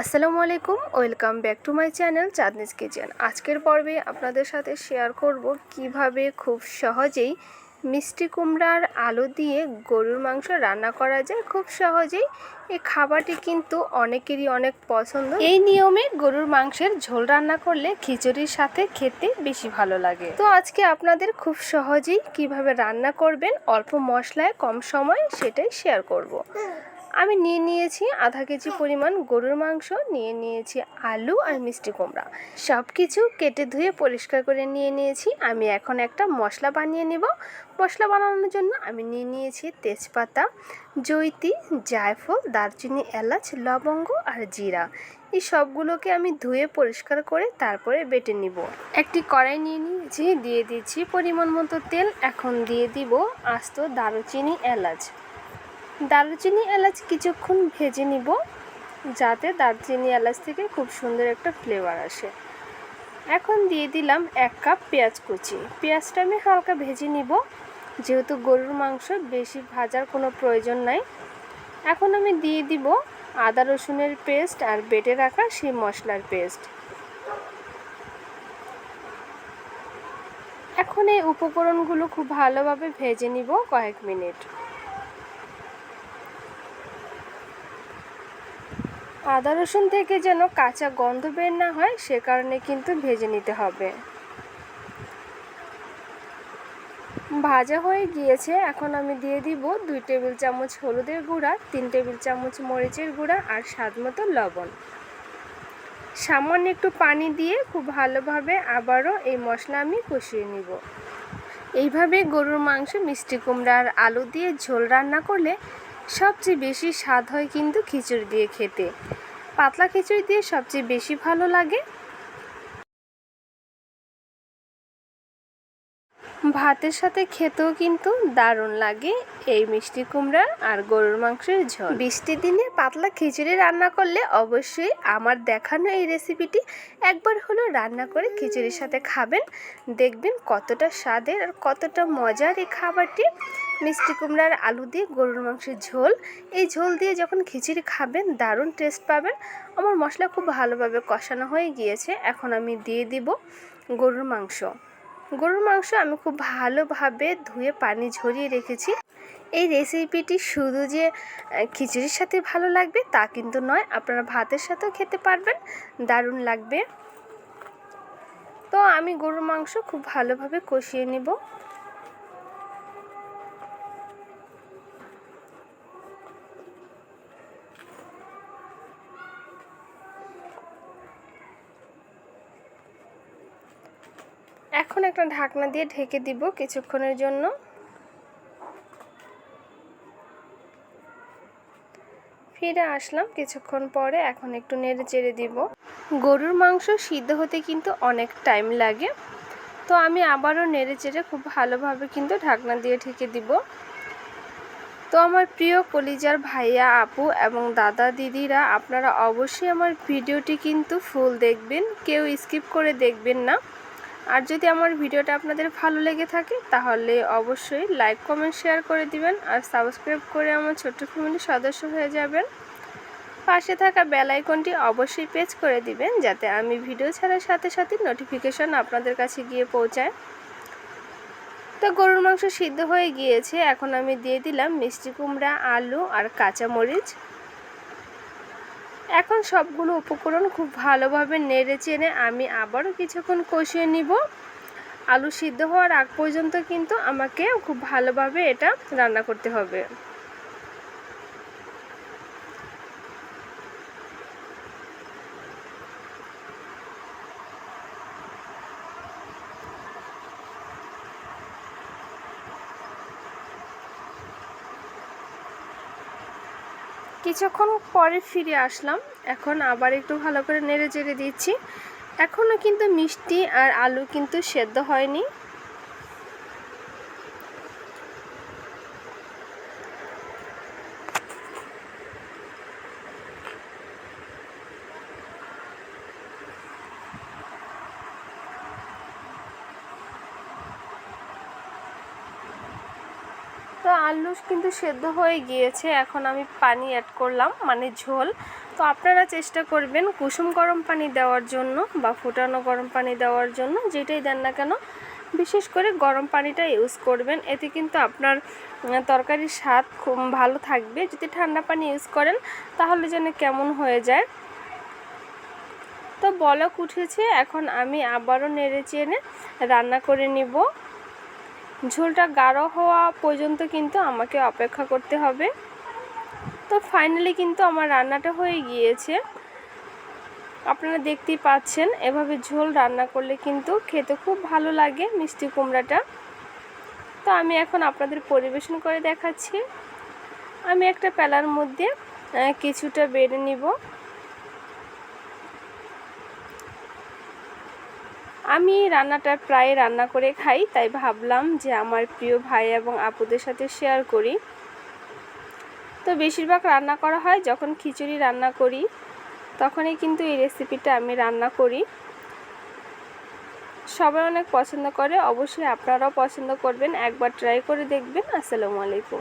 আসসালামু আলাইকুম, welcome back to my channel Chandni's kitchen. আজকের পর্বে আপনাদের সাথে শেয়ার করব কীভাবে খুব সহজেই মিষ্টি কুমড়ার আলু দিয়ে গরুর মাংস রান্না করা যায়। খুব সহজেই এই খাবারটি কিন্তু অনেকেরই অনেক পছন্দ। এই নিয়মে গরুর মাংসের ঝোল রান্না করলে খিচুড়ির সাথে খেতে বেশি ভালো লাগে। তো আজকে আপনাদের খুব সহজেই কীভাবে রান্না করবেন, অল্প মশলায় কম সময় সেটাই শেয়ার করব। আমি নিয়ে নিয়েছি আধা কেজি পরিমাণ গরুর মাংস, নিয়ে নিয়েছি আলু আর মিষ্টি কুমড়া। সব কিছু কেটে ধুয়ে পরিষ্কার করে নিয়ে নিয়েছি। আমি এখন একটা মশলা বানিয়ে নেব। মশলা বানানোর জন্য আমি নিয়ে নিয়েছি তেজপাতা, জৈতি, জায়ফল, দারচিনি, এলাচ, লবঙ্গ আর জিরা। এই সবগুলোকে আমি ধুয়ে পরিষ্কার করে তারপরে বেটে নিব। একটি কড়াই নিয়ে নিয়েছি, দিয়ে দিচ্ছি পরিমাণ মতো তেল। এখন দিয়ে দিব আস্ত দারুচিনি, এলাচ। দারুচিনি এলাচ কিছুক্ষণ ভেজে নিব, যাতে দারচিনি এলাচ থেকে খুব সুন্দর একটা ফ্লেভার আসে। এখন দিয়ে দিলাম এক কাপ পেঁয়াজ কুচি। পেঁয়াজটা আমি হালকা ভেজে নিব, যেহেতু গরুর মাংস, বেশি ভাজার কোনো প্রয়োজন নাই। এখন আমি দিয়ে দিব আদা রসুনের পেস্ট আর বেটে রাখা সেই মশলার পেস্ট। এখন এই উপকরণগুলো খুব ভালোভাবে ভেজে নিব কয়েক মিনিট। আদা রসুন থেকে যেন কাঁচা গন্ধ বের না হয়, সে কারণে কিন্তু ভেজে নিতে হবে। ভাজা হয়ে গিয়েছে, এখন আমি দিয়ে দিব দুই টেবিল চামচ হলুদের গুঁড়া, তিন টেবিল চামচ মরিচের গুঁড়া আর স্বাদ মতো লবণ। সামান্য একটু পানি দিয়ে খুব ভালোভাবে আবারও এই মশলা আমি কষিয়ে নিব। এইভাবে গরুর মাংস মিষ্টি কুমড়া আর আলু দিয়ে ঝোল রান্না করলে সবচেয়ে বেশি স্বাদ হয় কিন্তু খিচুড়ি দিয়ে খেতে। পাতলা খিচুড়ি দিয়ে সবচেয়ে বেশি ভালো লাগে ভাতের সাথে খেতেও কিন্তু দারুণ লাগে এই মিষ্টি কুমড়া আর গরুর মাংসের ঝোল। বৃষ্টির দিনে পাতলা খিচুড়ি রান্না করলে অবশ্যই আমার দেখানো এই রেসিপিটি একবার হলো রান্না করে খিচুড়ির সাথে খাবেন। দেখবেন কতটা স্বাদের আর কতটা মজার এই খাবারটি। মিষ্টি কুমড়ার আলু দিয়ে গরুর মাংসের ঝোল। এই ঝোল দিয়ে যখন খিচুড়ি খাবেন, দারুণ টেস্ট পাবেন। আমার মশলা খুব ভালোভাবে কষানো হয়ে গিয়েছে। এখন আমি দিয়ে দিব গরুর মাংস। গরুর মাংস আমি খুব ভালোভাবে ধুয়ে পানি ঝরিয়ে রেখেছি। এই রেসিপিটি শুধু যে খিচুড়ির সাথে ভালো লাগবে তা কিন্তু নয়, আপনারা ভাতের সাথেও খেতে পারবেন, দারুণ লাগবে। তো আমি গরুর মাংস খুব ভালোভাবে কষিয়ে নিব। এখন একটা ঢাকনা দিয়ে ঢেকে দিব কিছুক্ষণের জন্য। ফিরে আসলাম কিছুক্ষণ পরে, এখন একটু নেড়ে চেড়ে দিব। গরুর মাংস সিদ্ধ হতে কিন্তু অনেক টাইম লাগে, তো আমি আবারও নেড়ে চেড়ে খুব ভালোভাবে কিন্তু ঢাকনা দিয়ে ঢেকে দিব। তো আমার প্রিয় কলিজার ভাইয়া, আপু এবং দাদা দিদিরা, আপনারা অবশ্যই আমার ভিডিওটি কিন্তু ফুল দেখবেন, কেউ স্কিপ করে দেখবেন না। আর যদি আমার ভিডিওটা আপনাদের ভালো লেগে থাকে, তাহলে অবশ্যই লাইক কমেন্ট শেয়ার করে দিবেন আর সাবস্ক্রাইব করে আমার ছোট্ট ফ্যামিলির সদস্য হয়ে যাবেন। পাশে থাকা বেল আইকনটি অবশ্যই পেজ করে দিবেন, যাতে আমি ভিডিও ছাড়ার সাথে সাথে নোটিফিকেশন আপনাদের কাছে গিয়ে পৌঁছায়। তো গরুর মাংস সিদ্ধ হয়ে গিয়েছে, এখন আমি দিয়ে দিলাম মিষ্টি কুমড়া, আলু আর কাঁচামরিচ। এখন সবগুলো উপকরণ খুব ভালোভাবে নেড়ে চেনে আমি আবারও কিছুক্ষণ কষিয়ে নিব। আলু সিদ্ধ হওয়ার আগ পর্যন্ত কিন্তু আমাকে খুব ভালোভাবে এটা রান্না করতে হবে। কিছুক্ষণ পরে ফিরে আসলাম। এখন আবার একটু ভালো করে নেড়ে চেড়ে দিচ্ছি। এখনও কিন্তু মিষ্টি আর আলু কিন্তু সেদ্ধ হয়নি। তো আলু কিন্তু সেদ্ধ হয়ে গিয়েছে, এখন আমি পানি অ্যাড করলাম মানে ঝোল। তো আপনারা চেষ্টা করবেন কুসুম গরম পানি দেওয়ার জন্য বা ফুটানো গরম পানি দেওয়ার জন্য, যেটাই দেন না কেন। বিশেষ করে গরম পানিটা ইউজ করবেন, এতে কিন্তু আপনার তরকারির স্বাদ খুব ভালো থাকবে। যদি ঠান্ডা পানি ইউজ করেন, তাহলে যেন কেমন হয়ে যায়। তো বলক উঠেছে, এখন আমি আবারও নেড়ে চেড়ে রান্না করে নিব। ঝোলটা গাঢ় হওয়া পর্যন্ত কিন্তু আমাকে অপেক্ষা করতে হবে। তো ফাইনালি কিন্তু আমার রান্নাটা হয়ে গিয়েছে। আপনারা দেখতেই পাচ্ছেন, এভাবে ঝোল রান্না করলে কিন্তু খেতে খুব ভালো লাগে মিষ্টি কুমড়াটা। তো আমি এখন আপনাদের পরিবেশন করে দেখাচ্ছি। আমি একটা প্যালার মধ্যে কিছুটা বেড়ে নিব। আমি রান্নাটা প্রায় রান্না করে খাই, তাই ভাবলাম যে আমার প্রিয় ভাই এবং আপুদের সাথে শেয়ার করি। তো বেশিরভাগ রান্না করা হয় যখন খিচুড়ি রান্না করি, তখনই কিন্তু এই রেসিপিটা আমি রান্না করি। সবাই অনেক পছন্দ করে, অবশ্যই আপনারাও পছন্দ করবেন, একবার ট্রাই করে দেখবেন। আসসালামু আলাইকুম।